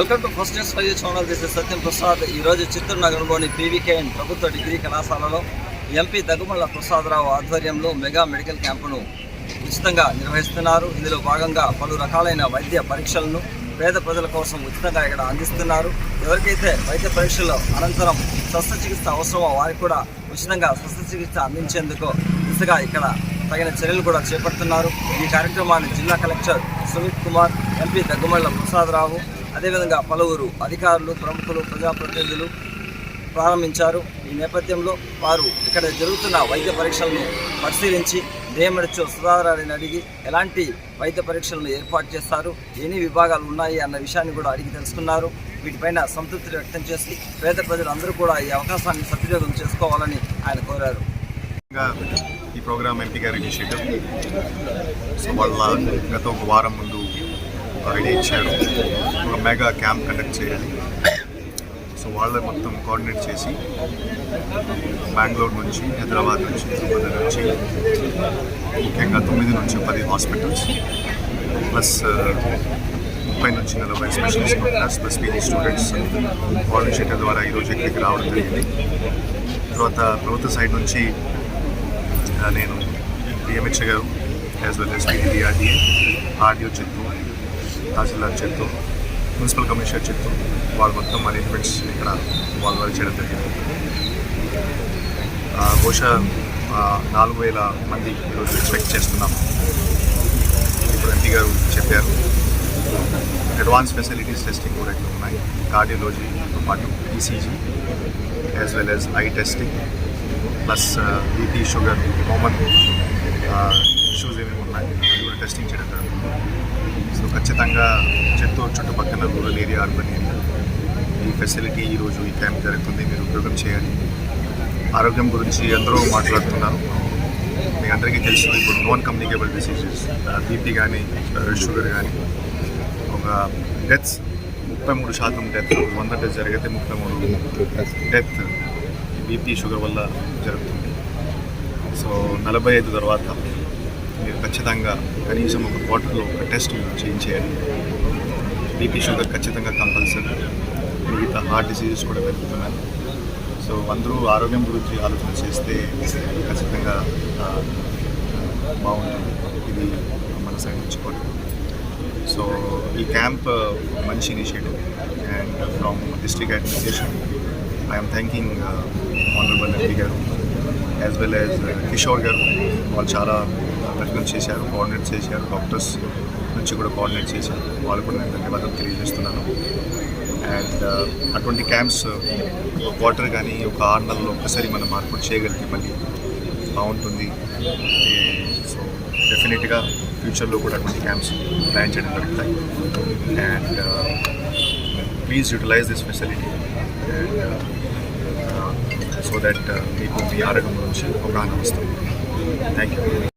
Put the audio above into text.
Welcome to first news five channel this Satyam Prasad ఈరోజు చిత్తూరు నగరంలోని PVKN ప్రభుత్వ degree కళాశాలలో ఎంపీ దగ్గుమల్ల ప్రసాదరావు ఆధ్వర్యంలో మెగా మెడికల్ క్యాంపును ఉచితంగా నిర్వహిస్తున్నారు. ఇందులో భాగంగా పలు రకాలైన వైద్య పరీక్షలను పేద ప్రజల కోసం ఉచితంగా ఇక్కడ అందిస్తున్నారు. ఎవరికైతే వైద్య పరీక్షల అనంతరం శస్త్రచికిత్స అవసరమో వారికి కూడా ఉచితంగా శస్త్రచికిత్స అందించేందుకు దిశగా ఇక్కడ తగిన చర్యలు కూడా చేపడుతున్నారు. ఈ కార్యక్రమాన్ని జిల్లా కలెక్టర్ సుమిత్ కుమార్ ఎంపీ దగ్గుమల్ల ప్రసాదరావు అదేవిధంగా పలువురు అధికారులు ప్రముఖులు ప్రజాప్రతినిధులు ప్రారంభించారు. ఈ నేపథ్యంలో వారు ఇక్కడ జరుగుతున్న వైద్య పరీక్షలను పరిశీలించి డిఎంహెచ్ఓ సుధారాన్ని అడిగి ఎలాంటి వైద్య పరీక్షలను ఏర్పాటు చేస్తారు ఎన్ని విభాగాలు ఉన్నాయి అన్న విషయాన్ని కూడా అడిగి తెలుసుకున్నారు. వీటిపైన సంతృప్తి వ్యక్తం చేసి పేద ప్రజలందరూ కూడా ఈ అవకాశాన్ని సద్వినియోగం చేసుకోవాలని ఆయన కోరారు. ఈ ప్రోగ్రామ్ ఎంపీ గారి ఇనిషియేటివ్ సో వాళ్ళ గత ఒక వారం ముందు ఐడియా ఇచ్చారు. ఒక మెగా క్యాంప్ కండక్ట్ చేయాలి. సో వాళ్ళే మొత్తం కోఆర్డినేట్ చేసి బెంగళూరు నుంచి హైదరాబాద్ నుంచి తిరుపతి నుంచి ముఖ్యంగా తొమ్మిది నుంచి పది హాస్పిటల్స్ ప్లస్ ముప్పై నుంచి నలభై specialist doctors plus PG students వాళ్ళ ద్వారా ఈరోజు ఇక్కడికి రావడం జరిగింది. తర్వాత ప్రభుత్వ సైడ్ నుంచి నేను డిఎంహెచ్ గారు as well as DRDA RDO Chittoor tahsildar Chittoor municipal commissioner Chittoor వాళ్ళు మొత్తం అరేంజ్మెంట్స్ ఇక్కడ వాళ్ళ వరకు చేయడం జరిగింది. బహుశా నాలుగు వేల మంది ఈరోజు ఎక్స్పెక్ట్ చేస్తున్నాము ఇప్పుడు ఎంపీ గారు చెప్పారు. అడ్వాన్స్ ఫెసిలిటీస్ టెస్టింగ్ కూడా ఇక్కడ ఉన్నాయి. కార్డియాలజీతో పాటు ECG as well as eye testing plus BP sugar common issues ఏమేమి ఉన్నాయి అవి కూడా టెస్టింగ్ చేయడం జరుగుతుంది. సో ఖచ్చితంగా చిత్తూరు చుట్టుపక్కల రూరల్ ఏరియా అర్బన్ ఏరియా ఈ ఫెసిలిటీ ఈరోజు ఈ క్యాంప్ జరుగుతుంది. మీరు ఉపయోగం చేయాలి ఆరోగ్యం గురించి అందరూ మాట్లాడుతున్నారు. మీ అందరికీ తెలుసు ఇప్పుడు నాన్ కమ్యూనికేబుల్ డిసీజెస్ బీపీ కానీ షుగర్ కానీ ఒక డెత్స్ ముప్పై మూడు శాతం డెత్ వంద డెత్ జరిగితే ముప్పై మూడు డెత్ బీపీ షుగర్ వల్ల జరుగుతుంది. సో నలభై ఐదు తర్వాత మీరు ఖచ్చితంగా కనీసం ఒక క్వార్టర్లో ఒక టెస్ట్ చేయించేయండి. బీపీ షుగర్ ఖచ్చితంగా కంపల్సరీ మిగతా హార్ట్ డిసీజెస్ కూడా పెరుగుతున్నాయి. సో అందరూ ఆరోగ్యం గురించి ఆలోచన చేస్తే ఖచ్చితంగా బాగుంటుంది. ఇది మన సైడ్ నుంచి కూడా. సో ఈ క్యాంప్ మంచి initiative and from district administration I'm thanking honourable MP గారు యాజ్ వెల్ యాజ్ కిషోర్ గారు వాళ్ళు చాలా ప్రయత్నం చేశారు కోఆర్డినేట్ చేశారు డాక్టర్స్ నుంచి కూడా కోఆర్డినేట్ చేశారు. వాళ్ళు కూడా నేను ధన్యవాదాలు తెలియజేస్తున్నాను. అండ్ uh, అటువంటి క్యాంప్స్ ఒక క్వార్టర్ కానీ ఒక ఆరు నెలల్లో ఒకసారి మనం మార్పు చేయగలిగితే మళ్ళీ బాగుంటుంది. సో డెఫినెట్గా ఫ్యూచర్లో కూడా అటువంటి క్యాంప్స్ ప్లాన్ చేయడం జరుగుతాయి. And uh, please utilize this facility. And uh, so that మీకు మీ ఆరోగ్యం గురించి అవగాహన వస్తుంది. Thank you